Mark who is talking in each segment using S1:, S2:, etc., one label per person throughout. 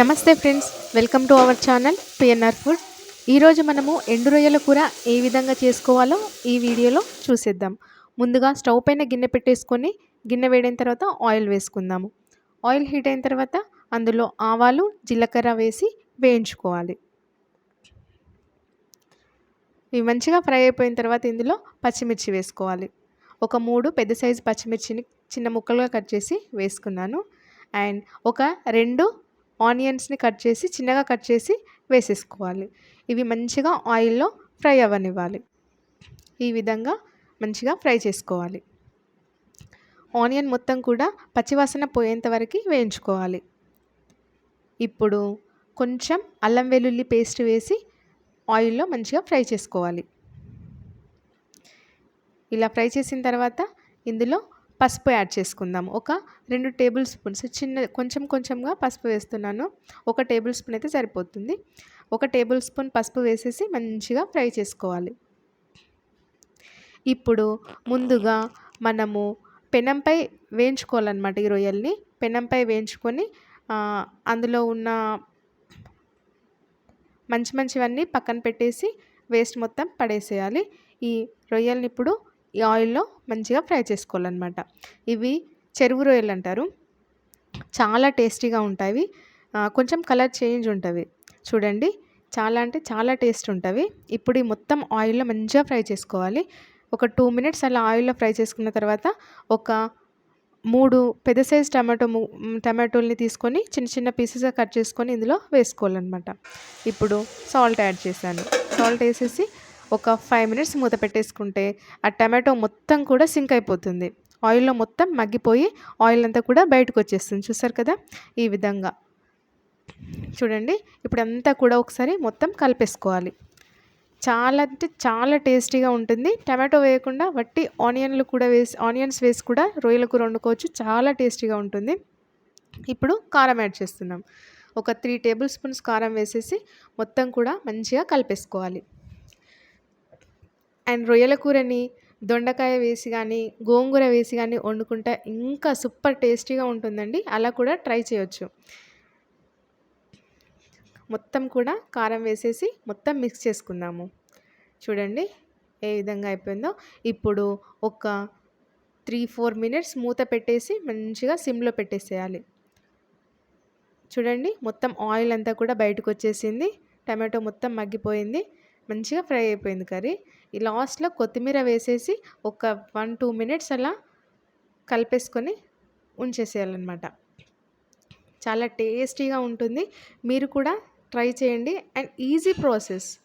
S1: నమస్తే friends welcome to our channel PNR food. ఈరోజు మనము ఎండు రొయ్యల కూర ఏ విధంగా చేసుకోవాలో ఈ వీడియోలో చూసేద్దాం. ముందుగా స్టవ్ పైన గిన్నె పెట్టేసుకొని గిన్నె వేడైన తర్వాత ఆయిల్ వేసుకుందాము. ఆయిల్ హీట్ అయిన తర్వాత అందులో ఆవాలు జీలకర్ర వేసి వేయించుకోవాలి. ఇవి మంచిగా ఫ్రై అయిపోయిన తర్వాత ఇందులో పచ్చిమిర్చి వేసుకోవాలి. ఒక మూడు పెద్ద సైజు పచ్చిమిర్చిని చిన్న ముక్కలుగా కట్ చేసి వేసుకున్నాను. అండ్ ఒక రెండు ఆనియన్స్ని కట్ చేసి చిన్నగా కట్ చేసి వేసేసుకోవాలి. ఇవి మంచిగా ఆయిల్లో ఫ్రై అవ్వనివ్వాలి. ఈ విధంగా మంచిగా ఫ్రై చేసుకోవాలి. ఆనియన్ మొత్తం కూడా పచ్చివాసన పోయేంత వరకు వేయించుకోవాలి. ఇప్పుడు కొంచెం అల్లం వెల్లుల్లి పేస్ట్ వేసి ఆయిల్లో మంచిగా ఫ్రై చేసుకోవాలి. ఇలా ఫ్రై చేసిన తర్వాత ఇందులో పసుపు యాడ్ చేసుకుందాం. ఒక రెండు టేబుల్ స్పూన్స్ చిన్న కొంచెం కొంచెంగా పసుపు వేస్తున్నాను. ఒక టేబుల్ స్పూన్ అయితే సరిపోతుంది. ఒక టేబుల్ స్పూన్ పసుపు వేసేసి మంచిగా ఫ్రై చేసుకోవాలి. ఇప్పుడు ముందుగా మనము పెనంపై వేయించుకోవాలన్నమాట ఈ రొయ్యల్ని. పెనంపై వేయించుకొని అందులో ఉన్న మంచి మంచివన్నీ పక్కన పెట్టేసి వేస్ట్ మొత్తం పడేసేయాలి. ఈ రొయ్యల్ని ఇప్పుడు ఈ ఆయిల్లో మంచిగా ఫ్రై చేసుకోవాలన్నమాట. ఇవి చెరువు రొయ్యలు అంటారు. చాలా టేస్టీగా ఉంటాయి. కొంచెం కలర్ చేంజ్ ఉంటుంది. చూడండి చాలా అంటే చాలా టేస్ట్ ఉంటుంది. ఇప్పుడు ఈ మొత్తం ఆయిల్లో మంచిగా ఫ్రై చేసుకోవాలి. ఒక టూ మినిట్స్ అలా ఆయిల్లో ఫ్రై చేసుకున్న తర్వాత ఒక మూడు పెద్ద సైజ్ టమాటో టమాటోల్ని తీసుకొని చిన్న చిన్న పీసెస్గా కట్ చేసుకొని ఇందులో వేసుకోవాలన్నమాట. ఇప్పుడు సాల్ట్ యాడ్ చేశాను. సాల్ట్ వేసేసి ఒక ఫైవ్ మినిట్స్ మూత పెట్టేసుకుంటే ఆ టమాటో మొత్తం కూడా సింక్ అయిపోతుంది. ఆయిల్లో మొత్తం మగ్గిపోయి ఆయిల్ అంతా కూడా బయటకు వచ్చేస్తుంది. చూసారు కదా? ఈ విధంగా. చూడండి ఇప్పుడు అంతా కూడా ఒకసారి మొత్తం కలిపేసుకోవాలి. చాలా అంటే చాలా టేస్టీగా ఉంటుంది. టమాటో వేయకుండా వట్టి ఆనియన్లు కూడా వేసి ఆనియన్స్ వేసి కూడా రొయ్యల కూర వండుకోవచ్చు. చాలా టేస్టీగా ఉంటుంది. ఇప్పుడు కారం యాడ్ చేస్తున్నాం. ఒక త్రీ టేబుల్ స్పూన్స్ కారం వేసేసి మొత్తం కూడా మంచిగా కలిపేసుకోవాలి. అండ్ రొయ్యల కూరని దొండకాయ వేసి కానీ గోంగూర వేసి కానీ వండుకుంటే ఇంకా సూపర్ టేస్టీగా ఉంటుందండి. అలా కూడా ట్రై చేయొచ్చు. మొత్తం కూడా కారం వేసేసి మొత్తం మిక్స్ చేసుకుందాము. చూడండి ఏ విధంగా అయిపోయిందో. ఇప్పుడు ఒక త్రీ ఫోర్ మినిట్స్ మూత పెట్టేసి మంచిగా సిమ్లో పెట్టేసేయాలి. చూడండి మొత్తం ఆయిల్ అంతా కూడా బయటకు వచ్చేసింది. టమాటో మొత్తం మగ్గిపోయింది. మంచిగా ఫ్రై అయిపోయింది కర్రీ. ఈ లాస్ట్లో కొత్తిమీర వేసేసి ఒక వన్ టూ మినిట్స్ అలా కలిపేసుకొని ఉంచేసేయాలన్నమాట. చాలా టేస్టీగా ఉంటుంది. మీరు కూడా ట్రై చేయండి. And easy process.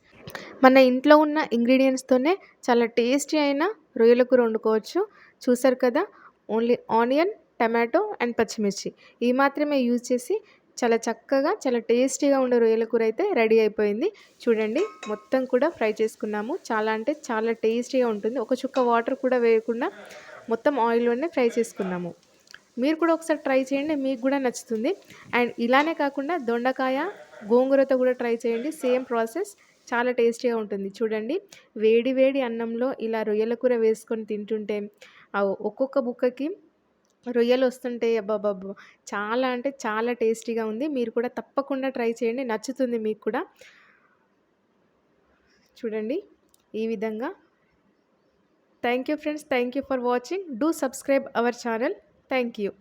S1: మన ఇంట్లో ఉన్న ఇంగ్రీడియంట్స్తోనే చాలా టేస్టీ అయిన రొయ్యల కూర వండుకోవచ్చు. చూసారు కదా? ఓన్లీ ఆనియన్ టమాటో అండ్ పచ్చిమిర్చి. ఈ మాత్రమే యూజ్ చేసి చాలా చక్కగా చాలా టేస్టీగా ఉండే రొయ్యల కూర అయితే రెడీ అయిపోయింది. చూడండి మొత్తం కూడా ఫ్రై చేసుకున్నాము. చాలా అంటే చాలా టేస్టీగా ఉంటుంది. ఒక చుక్క వాటర్ కూడా వేయకుండా మొత్తం ఆయిల్లోనే ఫ్రై చేసుకున్నాము. మీరు కూడా ఒకసారి ట్రై చేయండి మీకు కూడా నచ్చుతుంది. అండ్ ఇలానే కాకుండా దొండకాయ గోంగూరతో కూడా ట్రై చేయండి. సేమ్ ప్రాసెస్ చాలా టేస్టీగా ఉంటుంది. చూడండి వేడి వేడి అన్నంలో ఇలా రొయ్యల కూర వేసుకొని తింటుంటే ఒక్కొక్క బుక్కకి రొయ్యలు వస్తుంటే అబ్బాబాబా చాలా అంటే చాలా టేస్టీగా ఉంది. మీరు కూడా తప్పకుండా ట్రై చేయండి. నచ్చుతుంది మీకు కూడా. చూడండి ఈ విధంగా. Thank you friends. Thank you for watching. Do subscribe our channel. Thank you